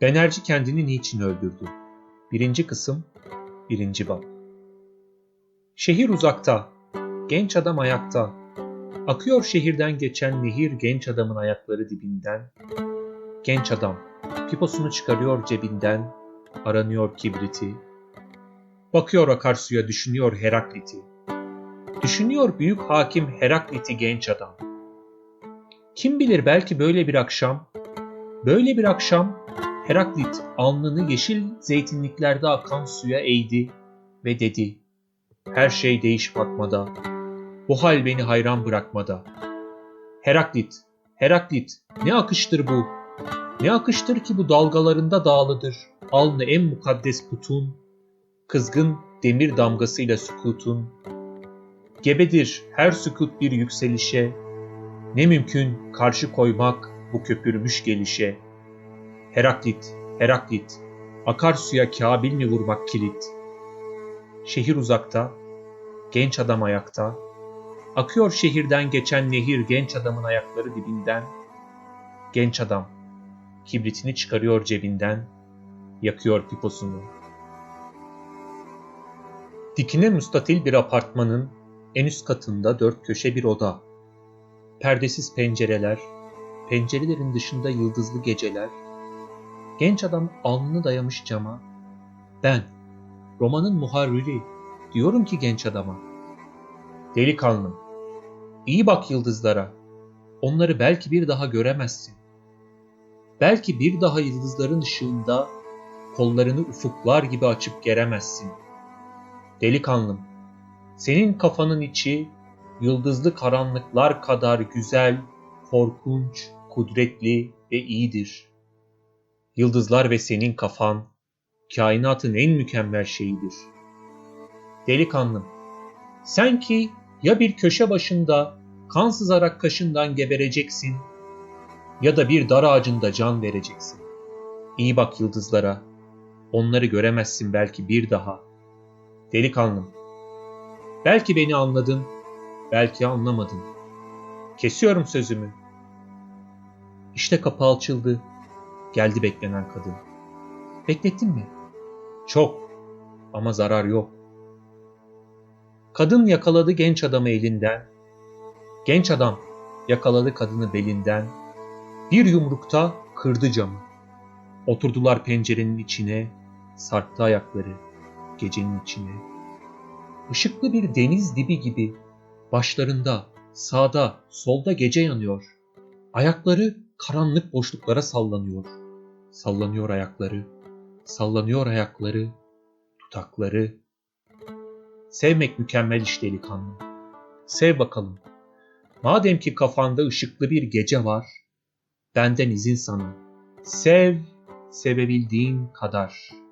Benerci kendini niçin öldürdü? Birinci kısım, birinci bab. Şehir uzakta, genç adam ayakta. Akıyor şehirden geçen nehir genç adamın ayakları dibinden. Genç adam, piposunu çıkarıyor cebinden, aranıyor kibriti. Bakıyor akarsuya düşünüyor Heraklit'i. Düşünüyor büyük hakim Heraklit'i genç adam. Kim bilir belki böyle bir akşam, böyle bir akşam Heraklit alnını yeşil zeytinliklerde akan suya eğdi ve dedi. Her şey değiş Fatma'da. Bu hal beni hayran bırakmada. Heraklit, Heraklit ne akıştır bu? Ne akıştır ki bu dalgalarında dağlıdır. Alnı en mukaddes putun, kızgın demir damgasıyla sükutun. Gebedir her sükut bir yükselişe, ne mümkün karşı koymak bu köpürmüş gelişe. Heraklit, Heraklit, akarsuya Kabil mi vurmak kilit? Şehir uzakta, genç adam ayakta, akıyor şehirden geçen nehir genç adamın ayakları dibinden. Genç adam, kibritini çıkarıyor cebinden, yakıyor piposunu. Dikine müstatil bir apartmanın en üst katında dört köşe bir oda. Perdesiz pencereler, pencerelerin dışında yıldızlı geceler. Genç adam alnını dayamış cama. Ben, romanın muharriri, diyorum ki genç adama. Delikanlım, iyi bak yıldızlara. Onları belki bir daha göremezsin. Belki bir daha yıldızların ışığında kollarını ufuklar gibi açıp geremezsin. Delikanlım, senin kafanın içi yıldızlı karanlıklar kadar güzel, korkunç, kudretli ve iyidir. Yıldızlar ve senin kafan, kainatın en mükemmel şeyidir. Delikanlım, sen ki ya bir köşe başında kan sızarak kaşından gebereceksin ya da bir dar ağacında can vereceksin. İyi bak yıldızlara, onları göremezsin belki bir daha. Delikanlım, belki beni anladın, belki anlamadın. Kesiyorum sözümü. İşte kapı açıldı. Geldi beklenen kadın. Beklettin mi? Çok ama zarar yok. Kadın yakaladı genç adamı elinden. Genç adam yakaladı kadını belinden. Bir yumrukta kırdı camı. Oturdular pencerenin içine, sarktı ayakları gecenin içine. Işıklı bir deniz dibi gibi başlarında, sağda, solda gece yanıyor. Ayakları karanlık boşluklara sallanıyor. Sallanıyor ayakları, sallanıyor ayakları, tutakları. Sevmek mükemmel iş delikanlı. Sev bakalım. Madem ki kafanda ışıklı bir gece var, benden izin sana. Sev, sevebildiğin kadar.''